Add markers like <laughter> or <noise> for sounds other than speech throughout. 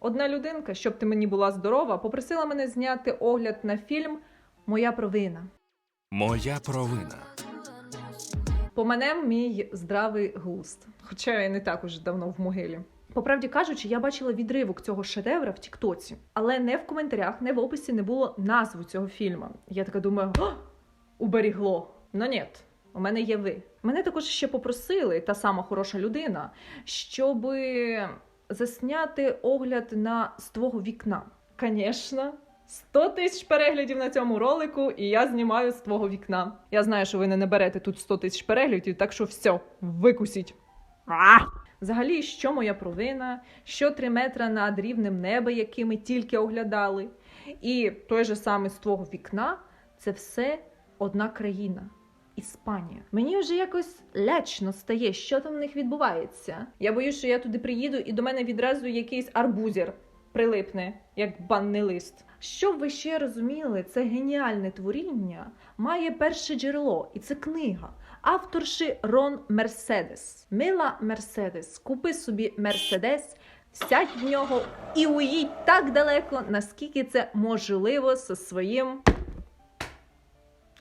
Одна людинка, щоб ти мені була здорова, попросила мене зняти огляд на фільм Моя провина. Моя провина. Поманем мій здравий глузд. Хоча я не так уже давно в могилі. По правді кажучи, я бачила відривок цього шедевра в Тіктоці, але не в коментарях, не в описі не було назви цього фільму. Я така думаю, «О, уберігло. Ну ні, у мене є ви. Мене також ще попросили, та сама хороша людина, щоб засняти огляд на з твого вікна. Звісно. 100 тисяч переглядів на цьому ролику, і я знімаю з твого вікна. Я знаю, що ви не наберете тут 100 тисяч переглядів, так що все, викусіть. А! Взагалі, що моя провина, що три метра над рівнем неба, який ми тільки оглядали, і той же самий з твого вікна це все одна країна. Іспанія. Мені вже якось лячно стає, що там в них відбувається. Я боюсь, що я туди приїду і до мене відразу якийсь арбузер прилипне, як банний лист. Щоб ви ще розуміли, це геніальне творіння має перше джерело, і це книга. Авторши Рон Мерседес. Мила Мерседес, купи собі Мерседес, сядь в нього і уїдь так далеко, наскільки це можливо зі своїм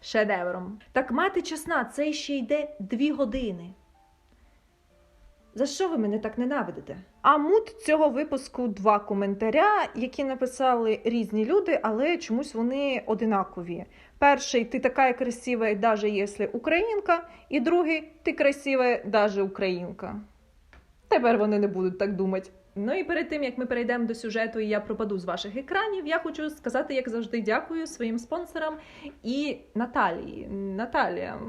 шедевром. Так мати чесна, це ще йде дві години. За що ви мене так ненавидите? А мут цього випуску два коментаря, які написали різні люди, але чомусь вони одинакові. Перший ти така красива, навіть якщо українка, і другий ти красива, навіть українка. Тепер вони не будуть так думати. Ну і перед тим як ми перейдемо до сюжету, і я пропаду з ваших екранів, я хочу сказати, як завжди, дякую своїм спонсорам і Наталії. Наталія,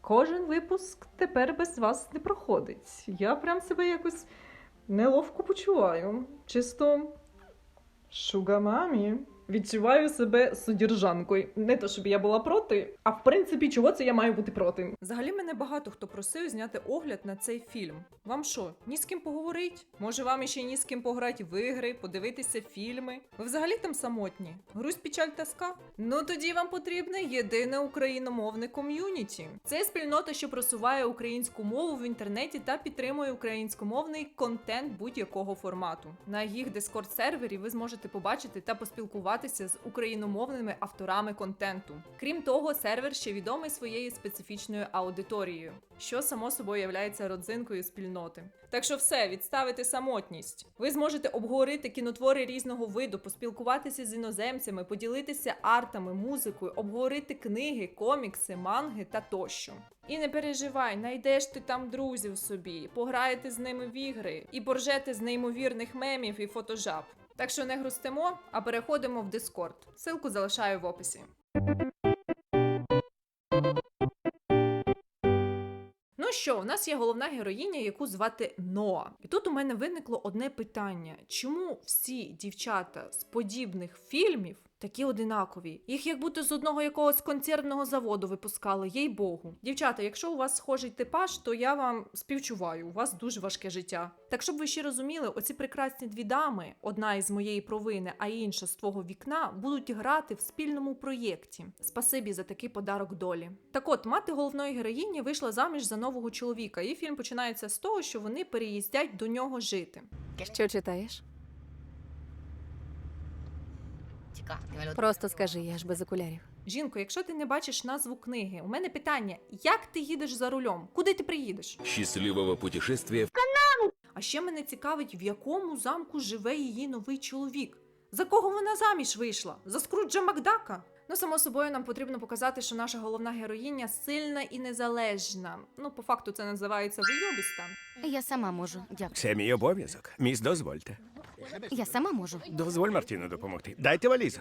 кожен випуск тепер без вас не проходить. Я прям себе якось неловко почуваю. Чисто шугамамі. Відчуваю себе содержанкою. Не то, щоб я була проти, а в принципі, чого це я маю бути проти. Взагалі мене багато хто просив зняти огляд на цей фільм. Вам що, ні з ким поговорить? Може, вам іще ні з ким пограти в ігри, подивитися фільми? Ви взагалі там самотні? Грусть, печаль, тоска? Ну тоді вам потрібне єдине україномовне ком'юніті. Це спільнота, що просуває українську мову в інтернеті та підтримує українськомовний контент будь-якого формату. На їх дискорд сервері ви зможете побачити та поспілкуватися з україномовними авторами контенту. Крім того, сервер ще відомий своєю специфічною аудиторією, що само собою являється родзинкою спільноти. Так що все, відставити самотність. Ви зможете обговорити кінотвори різного виду, поспілкуватися з іноземцями, поділитися артами, музикою, обговорити книги, комікси, манги та тощо. І не переживай, знайдеш ти там друзів собі, пограєте з ними в ігри і поржете з неймовірних мемів і фотожаб. Так що не грустимо, а переходимо в Discord. Силку залишаю в описі. Ну що, у нас є головна героїня, яку звати Ноа. І тут у мене виникло одне питання: чому всі дівчата з подібних фільмів такі одинакові? Їх як будто з одного якогось концертного заводу випускали, їй Богу. Дівчата, якщо у вас схожий типаж, то я вам співчуваю, у вас дуже важке життя. Так щоб ви ще розуміли, оці прекрасні дві дами, одна із моєї провини, а інша з твого вікна, будуть грати в спільному проєкті. Спасибі за такий подарок долі. Так от, мати головної героїні вийшла заміж за нового чоловіка, і фільм починається з того, що вони переїздять до нього жити. Що читаєш? Просто скажи, я ж без окулярів. Жінко, якщо ти не бачиш назву книги, у мене питання: як ти їдеш за рулем? Куди ти приїдеш? Счастливого путешествия в А ще мене цікавить, в якому замку живе її новий чоловік. За кого вона заміж вийшла? За Скруджа Макдака? Ну, само собою, нам потрібно показати, що наша головна героїня сильна і незалежна. Ну, по факту, це називається вийобіста. Я сама можу. Дякую. Це мій обов'язок. Міс, дозвольте. Я сама можу. Дозволь Мартіну допомогти. Дайте валізу.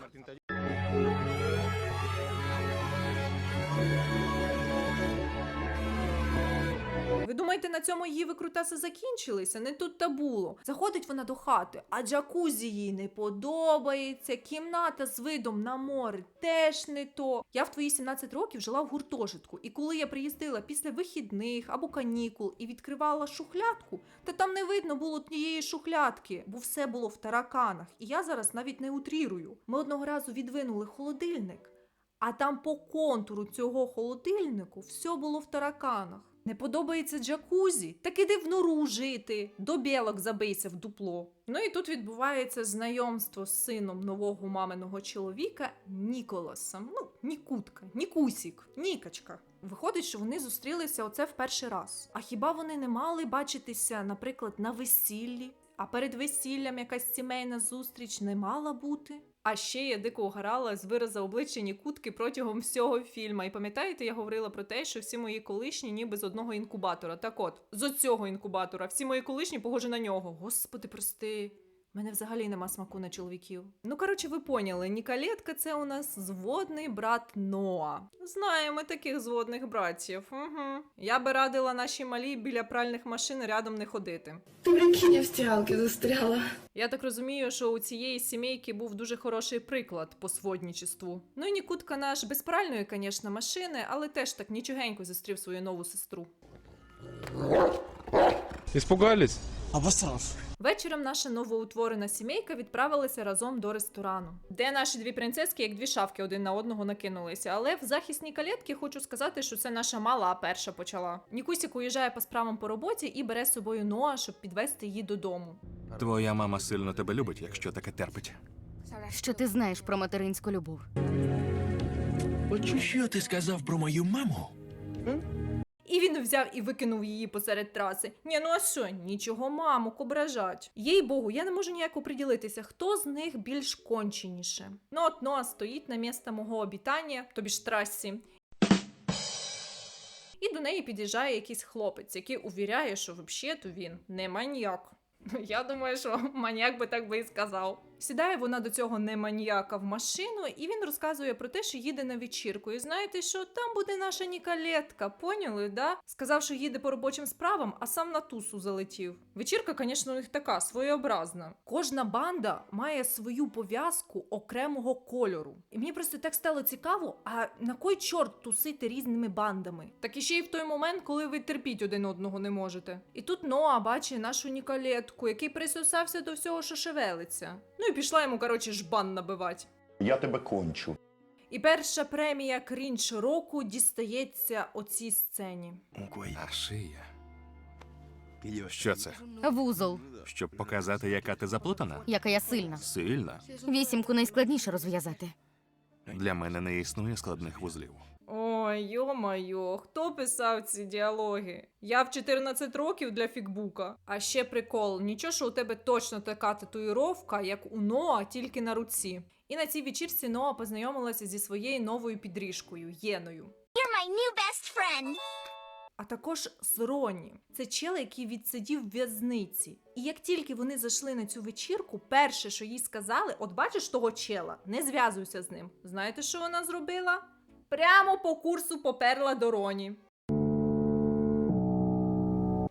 Думаєте, на цьому її викрутаси закінчилися? Не тут та було. Заходить вона до хати, а джакузі їй не подобається. Кімната з видом на море теж не то. Я в твої 17 років жила в гуртожитку, і коли я приїздила після вихідних або канікул і відкривала шухлядку, то там не видно було тієї шухлядки, бо все було в тараканах. І я зараз навіть не утрірую. Ми одного разу відвинули холодильник. А там по контуру цього холодильнику все було в тараканах. Не подобається джакузі? Так іди в нору жити, до білок забийся в дупло. Ну і тут відбувається знайомство з сином нового маминого чоловіка Ніколасом. Ну, Нікутка, Нікусік, Нікачка. Виходить, що вони зустрілися оце в перший раз. А хіба вони не мали бачитися, наприклад, на весіллі? А перед весіллям якась сімейна зустріч не мала бути? А ще я дико угорала з вираза обличчя Нікутки протягом всього фільму. І пам'ятаєте, я говорила про те, що всі мої колишні ніби з одного інкубатора. Так от, з оцього інкубатора, всі мої колишні похожі на нього. Господи, прости. У мене взагалі нема смаку на чоловіків. Ну, коротше, ви поняли, Ніколетка це у нас зводний брат Ноа. Знаємо таких зводних братів. Угу. Я би радила нашій малій біля пральних машин рядом не ходити. Прикинь, я в стиралке застряла. Я так розумію, що у цієї сімейки був дуже хороший приклад по своднічеству. Ну і Нікутка наш без пральної, звісно, машини, але теж так нічогенько зустрів свою нову сестру. Испугались? Вечором наша новоутворена сімейка відправилася разом до ресторану, де наші дві принцески, як дві шавки, один на одного накинулися. Але в захисній калетки хочу сказати, що це наша мала перша почала. Нікусік уїжджає по справам по роботі і бере з собою Ноа, щоб підвести її додому. Твоя мама сильно тебе любить, якщо таке терпить. Що ти знаєш про материнську любов? Що ти сказав про мою маму? І він взяв і викинув її посеред траси. Ні, ну а що, нічого, маму, ображать. Їй богу, я не можу ніяк оприділитися, хто з них більш конченіше. Ну от Ноа стоїть на місце мого обітання, тобі ж трасі. І до неї під'їжджає якийсь хлопець, який увіряє, що взагалі-то він не маніяк. <laughs> Я думаю, що маніяк би так би і сказав. Сідає вона до цього не маніяка в машину, і він розказує про те, що їде на вечірку. І знаєте, що там буде наша Ніколетка, поняли, да? Сказав, що їде по робочим справам, а сам на тусу залетів. Вечірка, звісно, у них така своєобразна. Кожна банда має свою пов'язку окремого кольору. І мені просто так стало цікаво, а на кой чорт тусити різними бандами? Так і ще й в той момент, коли ви терпіть один одного не можете. І тут Ноа бачить нашу Ніколетку, який присосався до всього, що шевелиться. Ну і пішла йому, коротше, жбан набивати. Я тебе кончу. І перша премія крінж року дістається оцій сцені. А шия. Що це? Вузол, Щоб показати, яка ти заплутана? яка я сильна. Сильна. Вісімку найскладніше розв'язати. Для мене не існує складних вузлів. Ой, йо-майо, хто писав ці діалоги? Я в 14 років для фікбука. А ще прикол: нічого, що у тебе точно така татуїровка, як у Ноа, тільки на руці. І на цій вечірці Ноа познайомилася зі своєю новою підріжкою Єною. my new best friend. А також з Роні. Це чел, який відсидів в в'язниці. І як тільки вони зайшли на цю вечірку, перше, що їй сказали, от бачиш того чела, не зв'язуйся з ним. Знаєте, що вона зробила? Прямо по курсу поперла до Роні.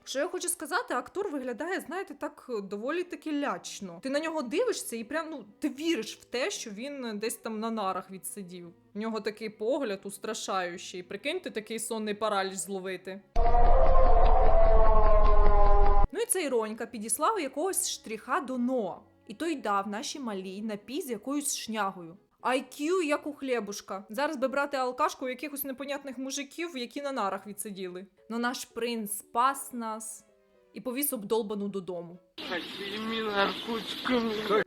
Що я хочу сказати, актор виглядає, знаєте, так е, доволі таки лячно. Ти на нього дивишся і прям ну ти віриш в те, що він десь там на нарах відсидів. У нього такий погляд устрашаючий. Прикиньте, такий сонний параліч зловити. Ну і цей Ронька підіслав якогось штриха до Ноа. І той дав нашій малій напій з якоюсь шнягою. IQ як у хлібушка. Зараз би брати алкашку у якихось непонятних мужиків, які на нарах відсиділи. Но наш принц спас нас і повіз обдолбану додому.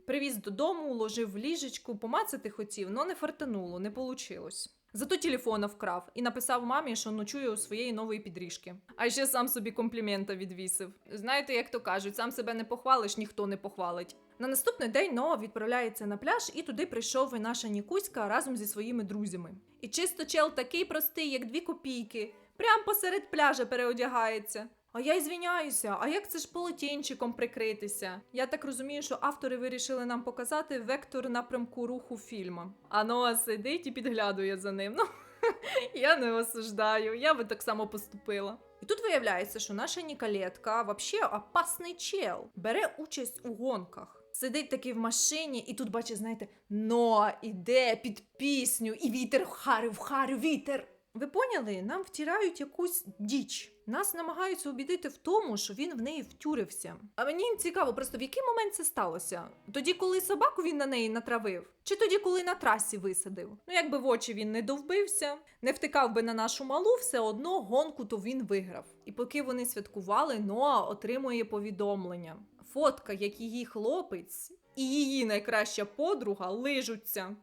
Привіз додому, уложив в ліжечку, помацати хотів, но не фартануло, не получилось. Зато телефона вкрав і написав мамі, що ночує у своєї нової підріжки. А ще сам собі комплімента відвісив. Знаєте, як то кажуть, сам себе не похвалиш, ніхто не похвалить. На наступний день Ноа відправляється на пляж, і туди прийшов і наша Нікуська разом зі своїми друзями. І чисто чел такий простий, як дві копійки, прям посеред пляжа переодягається. А я й звіняюся, а як це ж полотенчиком прикритися? Я так розумію, що автори вирішили нам показати вектор напрямку руху фільма. А Ноа сидить і підглядує за ним. Ну, <laughs> я не осуждаю, я би так само поступила. І тут виявляється, що наша Ніколетка вообще опасний чел, бере участь у гонках. Сидить таки в машині, і тут бачить, знаєте, Ноа іде під пісню, і вітер в харю, в харю, вітер. Ви поняли? Нам втирають якусь діч. Нас намагаються убідити в тому, що він в неї втюрився. А мені цікаво, просто в який момент це сталося? Тоді, коли собаку він на неї натравив, чи тоді, коли на трасі висадив? Ну, якби в очі він не довбився, не втикав би на нашу малу, все одно гонку то він виграв. І поки вони святкували, Ноа отримує повідомлення. Фотка, як її хлопець і її найкраща подруга лижуться.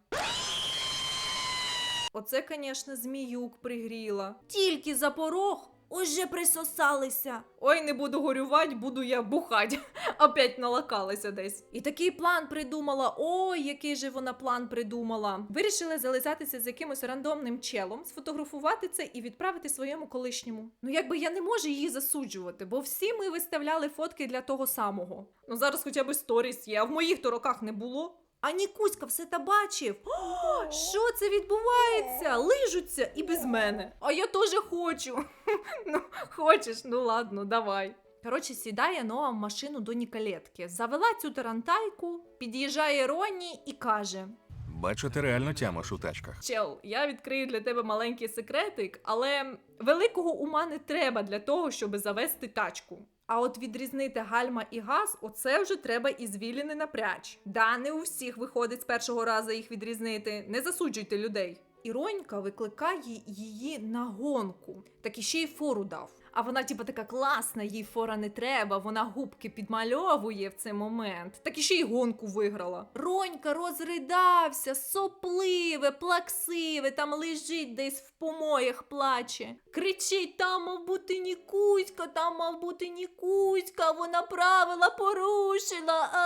Оце, звісно, зміюк пригріла. Тільки за порог уже присосалися. Ой, не буду горювати, буду я бухать. <laughs> Опять налакалася десь. І такий план придумала. Ой, який же вона план придумала. Вирішила зализатися з якимось рандомним челом, сфотографувати це і відправити своєму колишньому. Ну, якби я не можу її засуджувати, бо всі ми виставляли фотки для того самого. Ну зараз хоча б сторіс є, а в моїх то роках не було. А Нікуська все та бачив. О, що це відбувається? Лижуться і без мене. А я теж хочу. <laughs> ну, хочеш, ну ладно, давай. Коротше, сідає Ноа в машину до Ніколетки, завела цю тарантайку, під'їжджає Ронні і каже: Бачу, ти реально тямиш у тачках. Чел, я відкрию для тебе маленький секретик, але великого ума не треба для того, щоб завести тачку. А от відрізнити гальма і газ, оце вже треба і звіліни напряч. Да, не у всіх виходить з першого разу їх відрізнити. Не засуджуйте людей. Іронька викликає її на гонку, так і ще й фору дав. А вона, типу, така класна, їй фора не треба, вона губки підмальовує в цей момент. Так і ще й гонку виграла. Ронька розридався, сопливе, плаксиве, там лежить десь в помоях плаче. Кричить: там мав бути Нікуська, там мав бути Нікуська, вона правила порушила. А,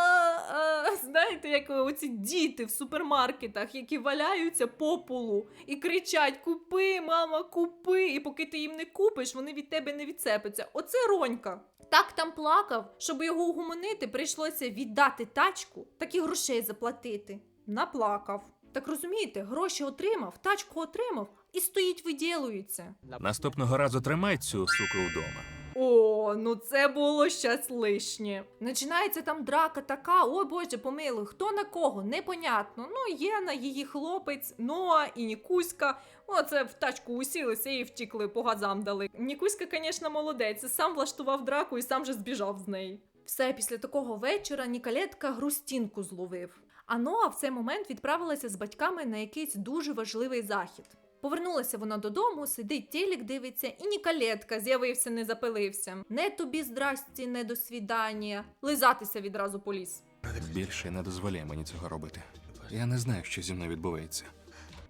а. Знаєте, як оці діти в супермаркетах, які валяються по полу і кричать: Купи, мама, купи! І поки ти їм не купиш, вони від тебе не відцепляться. Оце Ронька. Так там плакав, щоб його угомонити, прийшлося віддати тачку, так і грошей заплатити. Наплакав. Так розумієте, гроші отримав, тачку отримав і стоїть виділується. Наступного разу тримай цю суку вдома. О, ну це було щас лишнє. Починається там драка така, ой боже, помилуй, хто на кого, непонятно. Ну, Єна, її хлопець, Ноа і Нікуська. Оце в тачку усілися і втікли, по газам дали. Нікуська, звісно, молодець, сам влаштував драку і сам же збіжав з неї. Все, після такого вечора Ніколетка грустінку зловив. А Ноа в цей момент відправилася з батьками на якийсь дуже важливий захід. Повернулася вона додому, сидить телек, дивиться, і Ніколетка з'явився, не запилився. Не тобі здрасті, не до свідання. Лизатися відразу поліз. Більше не дозволяй мені цього робити. Я не знаю, що зі мною відбувається.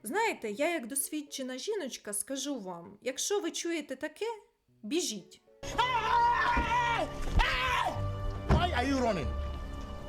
Знаєте, я як досвідчена жіночка скажу вам: якщо ви чуєте таке, біжіть. Why are you running?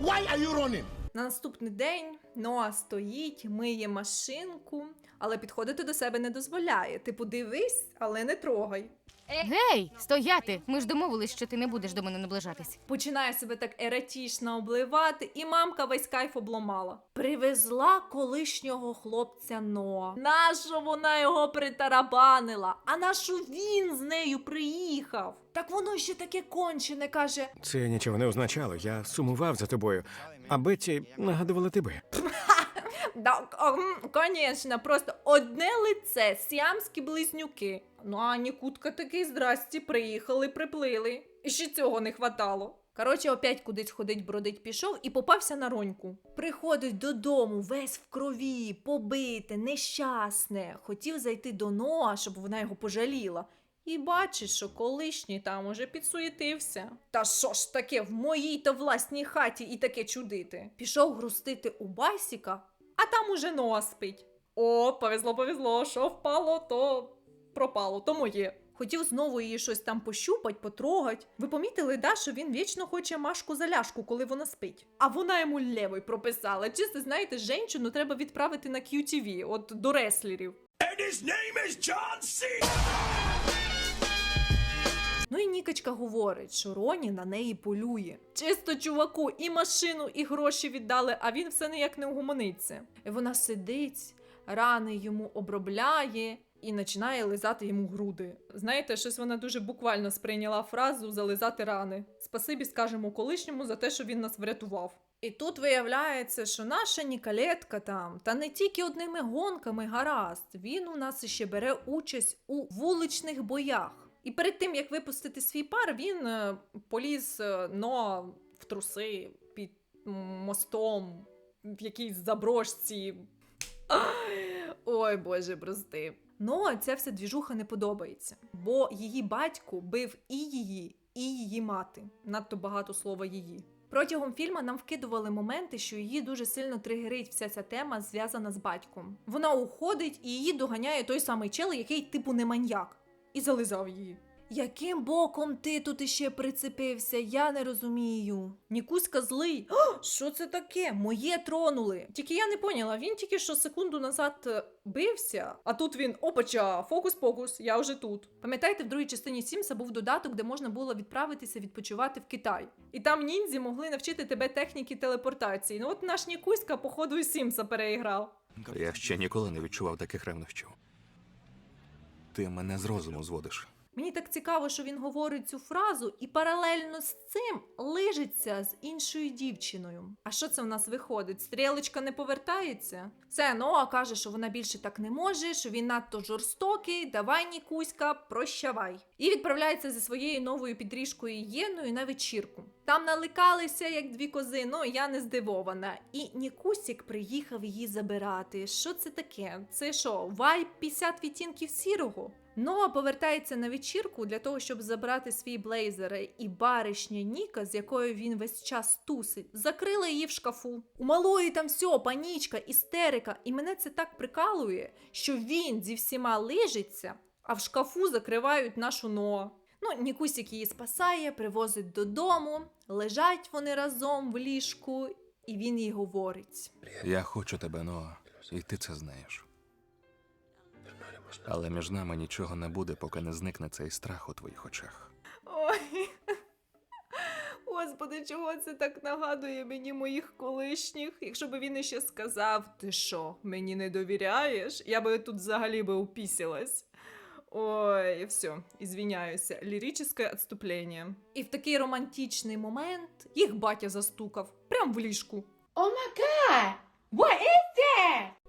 Why are you running? На наступний день Ноа стоїть, миє машинку, але підходити до себе не дозволяє. Типу, дивись, але не трогай. Гей, стояти! Ми ж домовились, що ти не будеш до мене наближатись. Починає себе так ератічно обливати, і мамка весь кайф обломала. Привезла колишнього хлопця Ноа. Нащо вона його притарабанила? А нащо він з нею приїхав? Так воно ще таке кончене каже: Це нічого не означало. Я сумував за тобою, а Бетті нагадувала тебе. <laughs> Да, звісно, просто одне лице, сіамські близнюки. Ну а Нікутка такий здрасті, приїхали, приплили. І ще цього не хватало. Коротше, опять кудись ходить, бродить, пішов і попався на роньку. Приходить додому, весь в крові, побите, нещасне. Хотів зайти до Ноа, щоб вона його пожаліла. І бачить, що колишній там уже підсуєтився. Та що ж таке, в моїй та власній хаті і таке чудити? Пішов грустити у басіка, а там уже Ноа спить. О, повезло, повезло, що впало, то пропало, то моє. Хотів знову її щось там пощупать, потрогать. Ви помітили, да, що він вічно хоче Машку за ляшку, коли вона спить. А вона йому левой прописала. Чисто, знаєте, женщину треба відправити на QTV, от до реслерів. And his name is John C. Ну і Нікочка говорить, що Роні на неї полює. Чисто чуваку, і машину, і гроші віддали, а він все ніяк не угомониться. І вона сидить, рани йому обробляє і починає лизати йому груди. Знаєте, щось вона дуже буквально сприйняла фразу зализати рани. Спасибі скажемо колишньому за те, що він нас врятував. І тут виявляється, що наша Ніколетка там, та не тільки одними гонками гаразд, він у нас ще бере участь у вуличних боях. І перед тим як випустити свій пар, він е, поліз е, но в труси під мостом в якійсь заброшці. Ой, Боже, прости. Ну, ця вся двіжуха не подобається, бо її батько бив і її, і її мати. Надто багато слова її. Протягом фільму нам вкидували моменти, що її дуже сильно тригерить вся ця тема, зв'язана з батьком. Вона уходить і її доганяє той самий чел, який типу не маньяк, і зализав її. Яким боком ти тут іще прицепився? Я не розумію. Нікуська злий. <gasps> О, що це таке? Моє тронули. Тільки я не поняла, він тільки що секунду назад е, бився, а тут він опача, фокус-покус, я вже тут. Пам'ятаєте, в другій частині Сімса був додаток, де можна було відправитися відпочивати в Китай. І там ніндзі могли навчити тебе техніки телепортації. Ну от наш Нікуська, походу, і Сімса переіграв. Я ще ніколи не відчував таких ревнощів. Ти мене з розуму зводиш. Мені так цікаво, що він говорить цю фразу і паралельно з цим лижиться з іншою дівчиною. А що це в нас виходить? Стрілочка не повертається? Це Ноа каже, що вона більше так не може, що він надто жорстокий. Давай, Нікуська, прощавай. І відправляється зі своєю новою підріжкою Єною на вечірку. Там наликалися як дві кози, ну я не здивована. І Нікусік приїхав її забирати. Що це таке? Це що, вайб 50 відтінків сірого? Ноа повертається на вечірку для того, щоб забрати свій блейзер, і баришня Ніка, з якою він весь час тусить, закрила її в шкафу. У малої там все, панічка, істерика, і мене це так прикалує, що він зі всіма лижиться, а в шкафу закривають нашу Ноа. Ну, Нікусік її спасає, привозить додому, лежать вони разом в ліжку, і він їй говорить. Я хочу тебе, Ноа, і ти це знаєш. Але між нами нічого не буде, поки не зникне цей страх у твоїх очах. Ой. Господи, чого це так нагадує мені моїх колишніх? Якщо б він іще сказав, ти що, мені не довіряєш? Я би тут взагалі би упісилась. Ой, все, ізвиняюся. Ліричне відступлення. І в такий романтичний момент їх батя застукав прям в ліжку. Oh my! What is?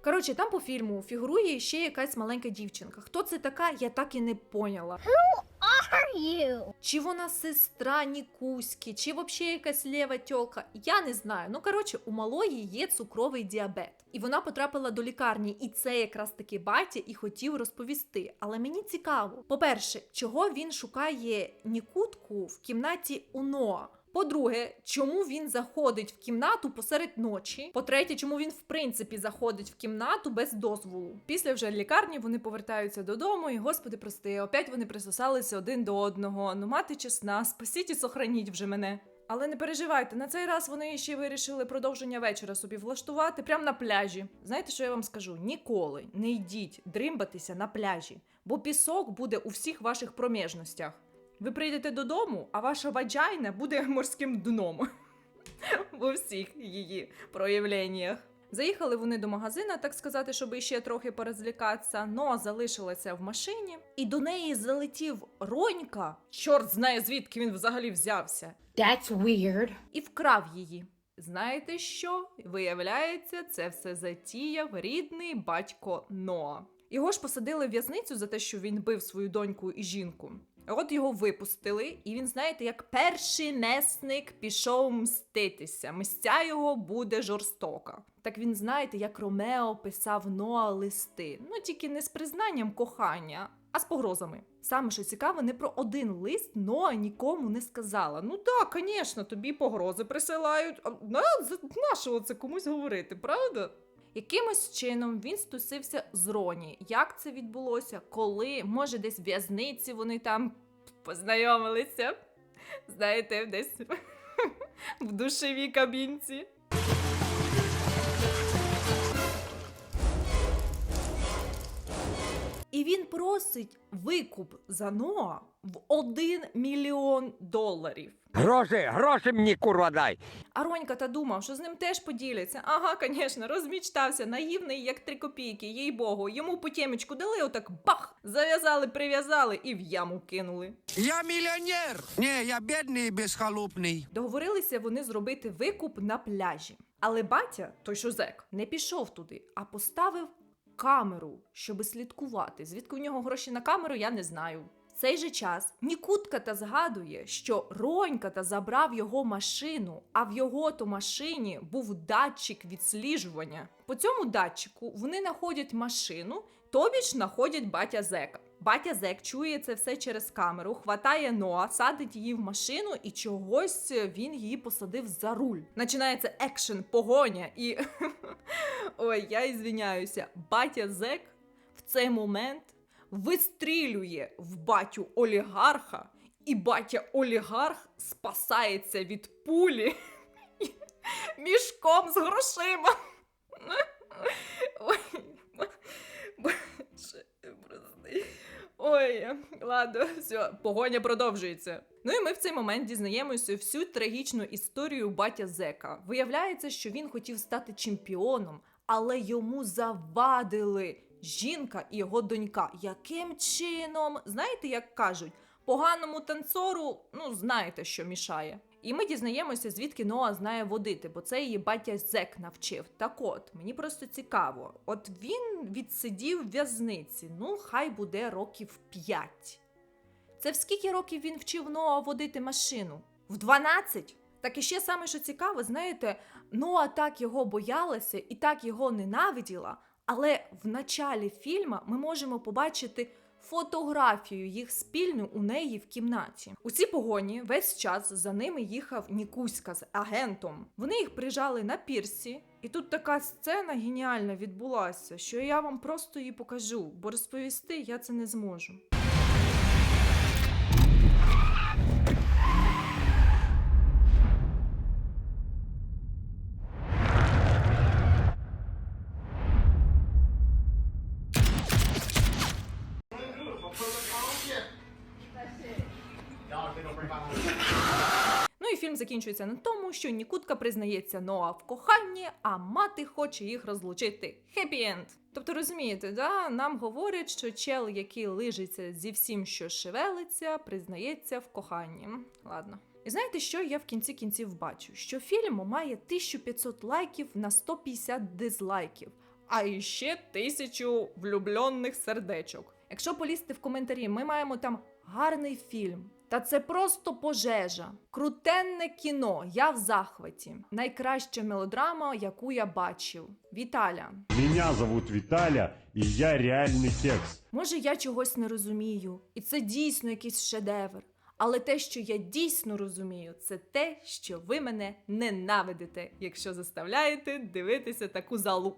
Коротше, там по фільму фігурує ще якась маленька дівчинка. Хто це така, я так і не поняла. Are you? Чи вона сестра Нікуськи, чи взагалі якась лєва тьолка, я не знаю. Ну коротше, у малої є цукровий діабет, і вона потрапила до лікарні, і це якраз таки батя і хотів розповісти. Але мені цікаво, по-перше, чого він шукає Нікутку в кімнаті у Ноа? По-друге, чому він заходить в кімнату посеред ночі? По-третє, чому він в принципі заходить в кімнату без дозволу? Після вже лікарні вони повертаються додому, і господи, прости, опять вони присосалися один до одного. Ну мати чесна, спасіть і сохраніть вже мене. Але не переживайте, на цей раз вони ще вирішили продовження вечора собі влаштувати прямо на пляжі. Знаєте, що я вам скажу? Ніколи не йдіть дримбатися на пляжі, бо пісок буде у всіх ваших проміжностях. Ви прийдете додому, а ваша ваджайна буде <laughs> морським дном <laughs> у всіх її проявленнях. Заїхали вони до магазина, так сказати, щоб іще трохи порозлікатися, но залишилася в машині, і до неї залетів Ронька. Чорт знає, звідки він взагалі взявся, That's weird. і вкрав її. Знаєте що? Виявляється, це все затіяв рідний батько Ноа. Його ж посадили в в'язницю за те, що він бив свою доньку і жінку. От його випустили, і він, знаєте, як перший месник пішов мститися. Мстя його буде жорстока. Так він, знаєте, як Ромео писав Ноа листи. Ну тільки не з признанням кохання, а з погрозами. Саме що цікаво, не про один лист Ноа нікому не сказала. Ну так, звісно, тобі погрози присилають. А на, за- нашого це комусь говорити, правда? Якимось чином він стусився з Роні. Як це відбулося? Коли? Може, десь в в'язниці вони там познайомилися? Знаєте, десь <laughs> в душевій кабінці. Він просить викуп за Ноа в 1 мільйон доларів. Гроші, гроші мені курва дай. А Ронька та думав, що з ним теж поділяться. Ага, звісно, розмічтався, наївний, як три копійки, їй богу. Йому по тємечку дали, отак бах! Зав'язали, прив'язали і в яму кинули. Я мільйонер. Ні, я бідний і безхалупний. Договорилися вони зробити викуп на пляжі. Але батя, той що зек, не пішов туди, а поставив камеру, щоби слідкувати. Звідки у нього гроші на камеру, я не знаю. В цей же час Нікутка та згадує, що Ронька та забрав його машину, а в його то машині був датчик відсліджування. По цьому датчику вони знаходять машину, тобі ж знаходять батя зека. Батя зек чує це все через камеру, хватає Ноа, садить її в машину, і чогось він її посадив за руль. Починається екшен, погоня, і <laughs> ой, я ізвиняюся. Батя зек в цей момент вистрілює в батю олігарха, і батя олігарх спасається від пулі <laughs> мішком з грошима. <laughs> Ой. Ой, ладно, все, погоня продовжується. Ну і ми в цей момент дізнаємося всю трагічну історію батя Зека. Виявляється, що він хотів стати чемпіоном, але йому завадили жінка і його донька. Яким чином? Знаєте, як кажуть, поганому танцору, ну знаєте, що мішає. І ми дізнаємося, звідки Ноа знає водити, бо це її батя Зек навчив. Так от, мені просто цікаво. От він відсидів в в'язниці, ну хай буде років 5. Це в скільки років він вчив Ноа водити машину? В 12? Так і ще саме, що цікаво, знаєте, Ноа так його боялася і так його ненавиділа, але в началі фільму ми можемо побачити фотографію їх спільну у неї в кімнаті. У цій погоні весь час за ними їхав Нікуська з агентом. Вони їх прижали на пірсі, і тут така сцена геніальна відбулася, що я вам просто її покажу, бо розповісти я це не зможу. Закінчується на тому, що Нікутка признається Ноа в коханні, а мати хоче їх розлучити. Хеппі енд. Тобто розумієте, да? нам говорять, що чел, який лижиться зі всім, що шевелиться, признається в коханні. Ладно. І знаєте, що я в кінці кінців бачу? Що фільм має 1500 лайків на 150 дизлайків, а іще тисячу влюблених сердечок. Якщо полізти в коментарі, ми маємо там гарний фільм. Та це просто пожежа. Крутенне кіно. Я в захваті. Найкраща мелодрама, яку я бачив. Віталя. Меня зовут Виталя, и я реальный кекс. Може, я чогось не розумію, і це дійсно якийсь шедевр. Але те, що я дійсно розумію, це те, що ви мене ненавидите, якщо заставляєте дивитися таку залупу.